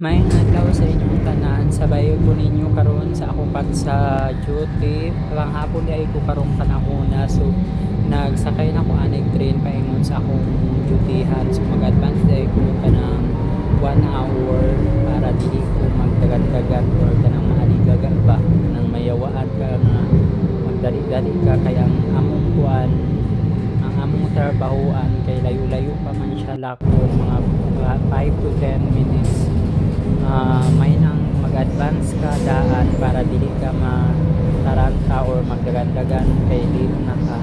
May adlaw sa inyong tanan sabay ko ninyo karon sa ako sa duty. Hanggang hapon di ay ko karong panahona so nagsakay na ko anig train paingon sa akong dutyhan so mag-advance di ay ko kanang 1 hour para dili ko magdagat-dagat or kanang maaligaga ba kanang mayawaan ka nga magdali-dali ka. Kaya ang among kuan ang among trabahoan kay layo-layo pa man siya lako mga 5 to 10 minutes Ah, may nang mag-advance ka daan para dili ka mataranta or magdagandagan kay dito na ka.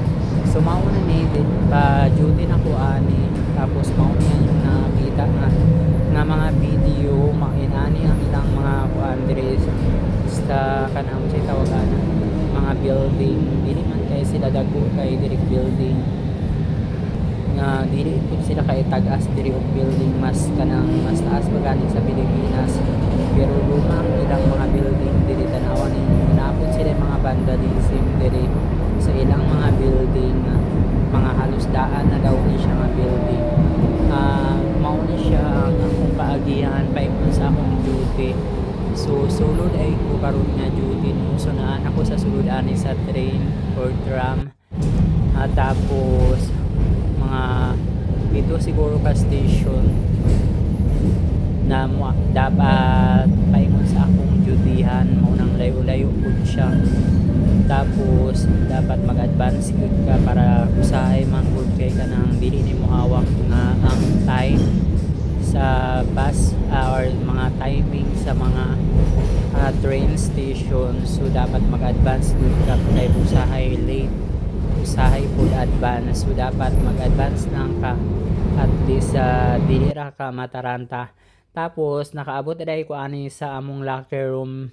So mauna ni pa duty na ko ani. Tapos mauna yan yung nakita nga nga mga video. Mainani ang ilang mga kuan diri sa kanang say tawagan mga building. Dili man kay sila dagko kay diri building. Nga dili pud sila kay tag-as diri building. Mas kanang mas taas pa ganing sa Pilipinas. Pero luma ang ilang mga building diri tanawan. Ninyo naapod sila mga vandalism diri sa ilang mga building. Mga halos daan na daw ni siya nga building. Ah mao ni siya ang akong paagihan paingon sa akong duty. So sulod ay ko karon nga duty no so naan ako sa sulod ani sa train or tram. At tapos mga dito siguro ka station na mo dapat paingon sa akong dutyhan mo nang layo-layo po siya. Tapos dapat mag-advance gud ka para usahay man gud kay ka nang dili nimo hawak nga ang time sa bus ah, or mga timing sa mga ah, train station. So dapat mag-advance gud ka kay usahay late. Usahay full advance. So dapat mag-advance na ka. At least sa dili ra ka mataranta tapos nakaabot na ko ani sa among locker room.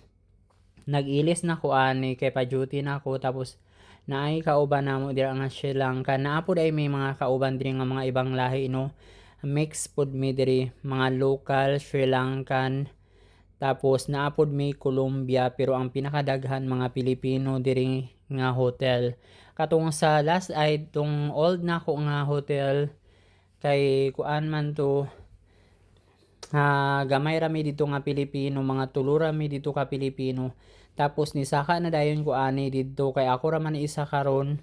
Nag-ilis na ko ani kay pa duty na ako. Tapos naay kauban namo dira nga Sri Lanka naapod ay may mga kauban diri nga mga ibang lahi no? Mix pud mi diri mga local Sri Lankan. Tapos naapod may Colombia. Pero ang pinakadaghan mga Pilipino diri nga hotel. Katong sa last ay tong old na ko nga hotel kay kuan man to ha gamay rami dito nga Pilipino mga tulo rami dito ka Pilipino. Tapos ni saka na dayon ko ani dito kay ako ra man isa karon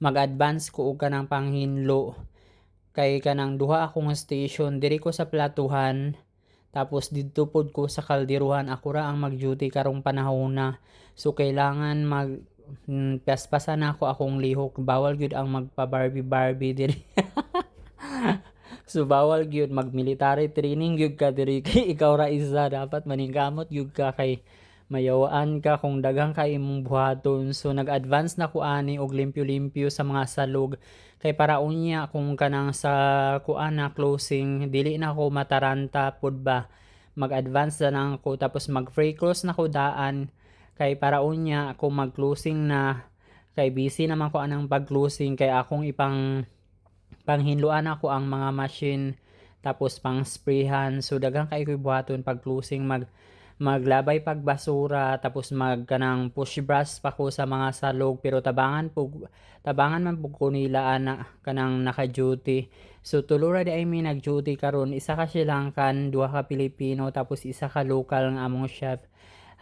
mag-advance ko og kanang panghinlo. Kay kanang duha akong station diri ko sa platuhan. Tapos dito pod ko sa kaldiruhan ako ra ang mag-duty karong panahon na. So kailangan mag mm, paspasan ako akong lihok. Bawal gyud ang magpa Barbie Barbie diri so bawal gyud mag military training gyud ka diri. Kay ikaw ra isa dapat maningkamot gyud ka kay mayawaan ka kung daghang ka imong buhaton. So nag-advance na ko ani og limpyo-limpyo sa mga salog. Kay para unya kung kanang sa kuan na closing dili na ko mataranta pud ba? Mag-advance na lang ako tapos mag free close na ko daan. Kay para unya ako mag closing na. Kay busy naman ko anang pag closing kay akong ipang panghinluan ako ang mga machine tapos pang sprayhan so daghang kay ko'y pag closing mag maglabay pag basura tapos mag kanang push brush pa ko sa mga salog. Pero tabangan po tabangan man po ko nila ana kanang naka duty so tulura di ay may nag duty karon. Isa ka Sri Lankan duha ka Pilipino tapos isa ka local nga among chef.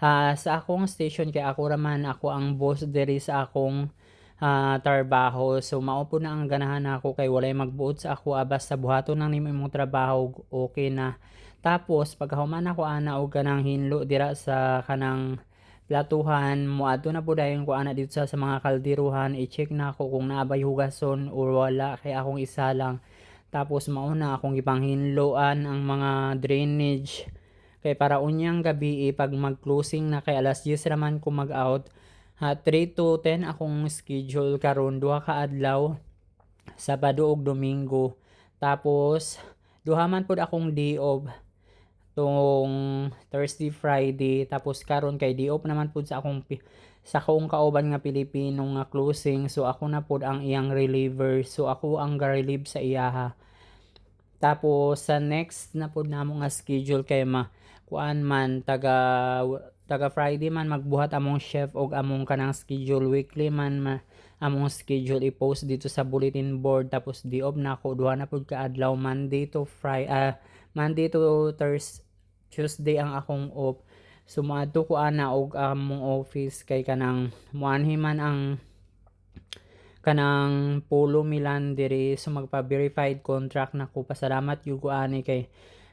Ha sa akong station kay ako raman ako ang boss diri sa akong ah, trabaho so mao po na ang ganahan ako kay walay magbuot sa ako abas sa buhaton nang nimo imong trabaho okay na. Tapos pagkahuman ako ana og kanang hinlo dira sa kanang platuhan moadto na pud dayon ko ana dito sa, sa mga kaldiruhan. I-check na ako kung naabay hugason or wala kay akong isa lang. Tapos mauna akong ipanghinloan ang mga drainage. Kay para unyang gabi eh, pag mag-closing na kay alas 10 raman ko mag-out ha 3 to 10 akong schedule karon. Duha ka adlaw Sabado ug Domingo. Tapos duha man pud akong day off tong Thursday, Friday. Tapos karon kay di off naman pud sa akong sa akong kauban nga Pilipino nga closing. So ako na pud ang iyang reliever. So ako ang ga-relieve sa iyaha tapos sa next na pud namo nga schedule kay ma kuan man taga taga Friday man magbuhat among chef og among kanang schedule. Weekly man ma, among schedule i-post dito sa bulletin board. Tapos di off na ako. Duha na pud ka adlaw. Monday to Friday ah Monday to Thursday Tuesday ang akong off. So moadto ko ana og among office kay kanang muanhi man ang kanang Polo Milan diri. So magpa-verified contract nako pasalamat gyud ko ani kay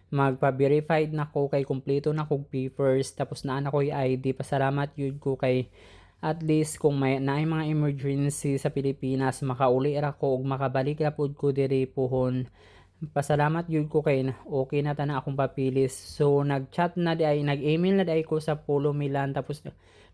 magpa-verified nako kay kumpleto na kog papers tapos naa na ko ID pasalamat yun ko kay at least kung may naay mga emergency sa Pilipinas makauli ra ko ug makabalik ra pud ko diri pohon pasalamat yun ko kay na- okay na tana akong papilis. So nag-chat na di ay nag-email na di ay ko sa Polo Milan tapos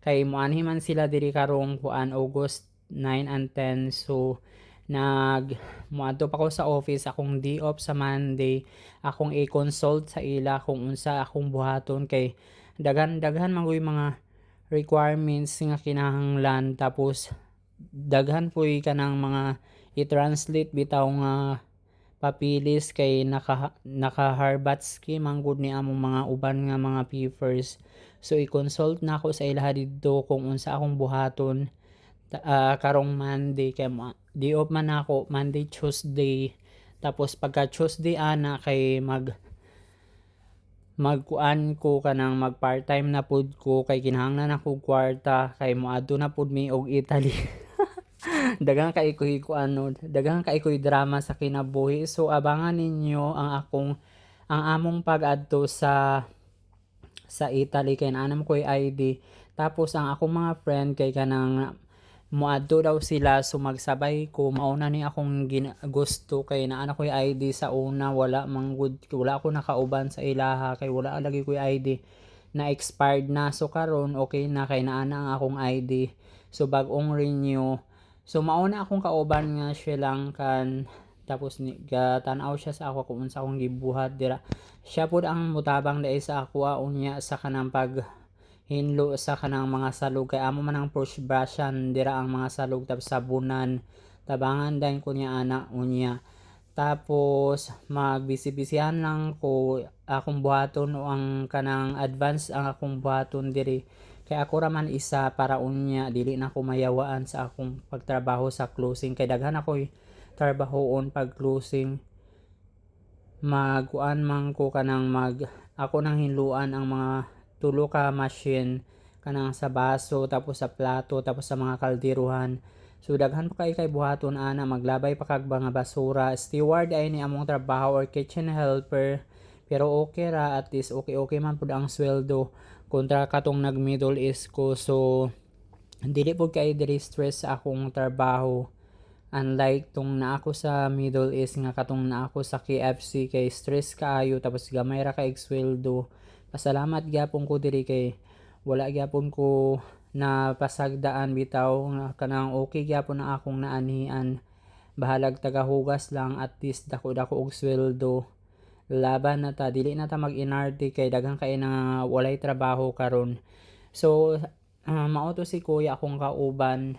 kay muanhi man sila diri karong kuan August 9 and 10 so nag muadto pa ko sa office akong day off sa Monday akong i-consult sa ila kung unsa akong buhaton kay daghan daghan man mga requirements nga kinahanglan. Tapos daghan po'y kanang mga i-translate bitaw nga papilis kay naka naka Harbatski manggod ni among mga uban nga mga papers. So i-consult na ako sa ilaha didto kung unsa akong buhaton ah, karong Monday kay di off man ako Monday Tuesday. Tapos pagka Tuesday ana kay mag magkuan ko kanang mag part-time na pud ko kay kinahanglan ako kwarta kay moadto na pud mi og Italy. Daghang kay ko ano daghang kay ko drama sa kinabuhi. So abangan ninyo ang akong ang among pag-adto sa sa Italy. Kay naanam ko ID tapos ang akong mga friend kay kanang moadto daw sila so magsabay ko. Mauna ni akong gin- gusto kay naa na ko'y ID sa una wala manggud wala ako nakauban sa ilaha kay wala lagi ko'y ID na expired na. So karon okay na kay naa na ang akong ID so bag-ong renew. So mauna akong kauban nga Sri Lankan tapos ni gatan-aw siya sa ako kung unsa akong gibuhat dira. Siya pud ang mutabang dai sa ako unya sa kanang pag hinlo sa kanang mga salog kay amo man ang brush brushan dira ang mga salog tapos sabunan. Tabangan din ko niya ana unya. Tapos magbisi-bisihan lang ko akong buhaton o ang kanang advance ang akong buhaton diri. Kay ako ra man isa para unya dili na ko mayawaan sa akong pagtrabaho sa closing. Kay daghan ako'y trabahoon pag closing. Magkuan man ko kanang mag ako nang hinluan ang mga tulo ka machine kanang sa baso tapos sa plato tapos sa mga kaldiruhan. So daghan pa kay kay buhaton ana maglabay pa kag mga basura. Steward ay ni among trabaho or kitchen helper pero okay ra at least okay okay man pud ang sweldo. Kontra katong nag middle east ko so dili pud kay diri stress akong trabaho. Unlike tong na ako sa Middle East nga katong na ako sa KFC kay stress kaayo tapos gamay ra kay sweldo pasalamat gyapon ko diri kay wala gyapon ko na pasagdaan bitaw kanang okay gyapon ang akong naanihan bahalag tagahugas lang at least dako dako og sweldo. Laban na ta dili na ta mag inarte kay daghang kay na walay trabaho karon. So uh, mao si kuya akong kauban.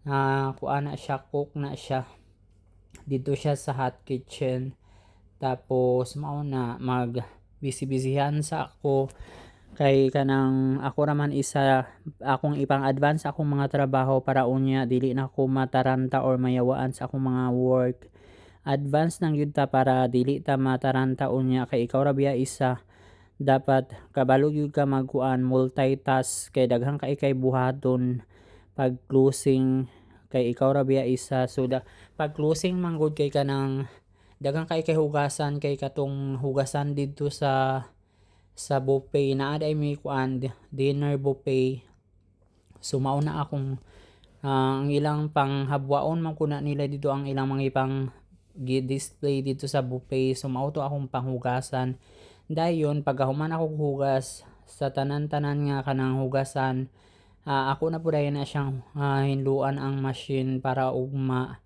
Na kuan na siya cook na siya. Dito siya sa hot kitchen. Tapos mao na mag busy-busyhan sa ako. Kay kanang ako raman isa akong ipang advance akong mga trabaho para unya dili na ko mataranta or mayawaan sa akong mga work. Advance nang yun ta para dili ta mataranta unya kay ikaw ra biya isa. Dapat kabalo yun ka magkuan multitask kay daghang kay kay buhaton pag closing kay ikaw ra biya isa. So da, pag closing manggod kay kanang daghang kay kay hugasan kay katong hugasan didto sa sa buffet. Naa day may kuan dinner buffet. So mao na akong ah, ang ilang panghabwaon man kuna nila dito ang ilang mga ipang gi-display dito sa buffet. So mao to akong panghugasan. Dayon pagkahuman ako hugas sa tanan-tanan nga kanang hugasan ah, ako na po na siyang ah, hinluan ang machine para ugma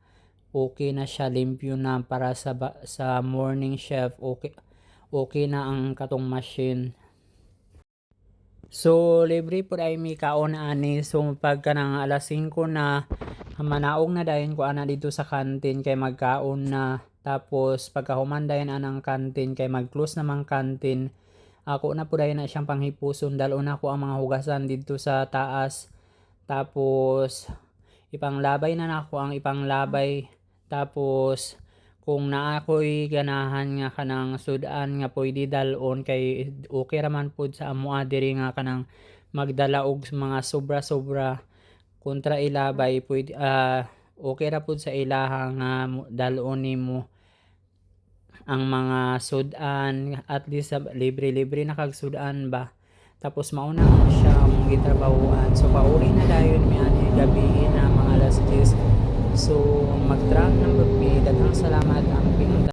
okay na siya limpyo na para sa sa morning chef okay okay na ang katong machine So, libre po ay may kaon na ani. So, pagka ng alas 5 na manaog na dayon ko ana dito sa kantin kay magkaon na. Tapos, pagka human dayon anang kantin kay mag-close namang kantin. Ako na po na siyang panghipuson. Dalo na ko ang mga hugasan dito sa taas. Tapos, ipanglabay na nako ang ipanglabay. Tapos, kung naa ko'y ganahan nga kanang sudan nga pwede dalon kay okay raman pud sa amo diri nga kanang magdala og mga sobra-sobra kontra ilabay pwede ah, okay ra pud sa ilaha nga dalon nimo ang mga sudan. At least libre-libre na kag sudan ba. Tapos mauna siya mong gitrabahoan so pauwi na dayon mi ani gabi na mga alas 10 so mag-track number 3 daghang salamat ang pinunta